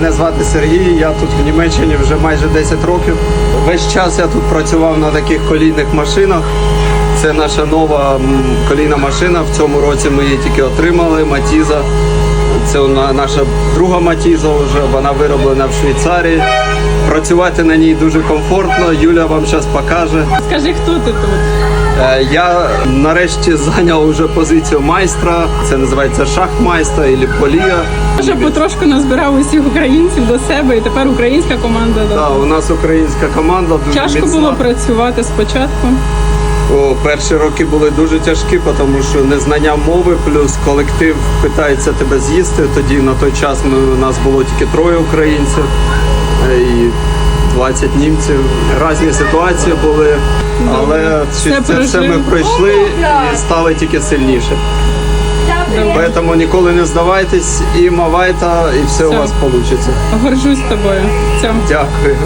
Мене звати Сергій, я тут в Німеччині вже майже 10 років. Весь час я тут працював на таких колійних машинах. Це наша нова колійна машина. В цьому році ми її тільки отримали. Матіза. Це наша друга Матіза вже. Вона вироблена в Швейцарії. Працювати на ній дуже комфортно. Юля вам зараз покаже. Скажи, хто ти тут? Е, Я нарешті зайняв уже позицію майстра. Це називається шахтмайстра або полія. Вже потрошку назбирав усіх українців до себе, і тепер українська команда. да. Да, у нас українська команда дуже Тяжко міцна. було працювати спочатку. О, перші роки були дуже тяжкі, тому що незнання мови, плюс колектив питається тебе з'їсти. Тоді на той час ми, у нас було тільки троє українців е, і 20 німців. Різні ситуації були, але Все це, це все ми пройшли і стали тільки сильніше. Тому ніколи не здавайтесь і мавайте, і все у вас вийде. Горжусь тобою. Цьому. Дякую.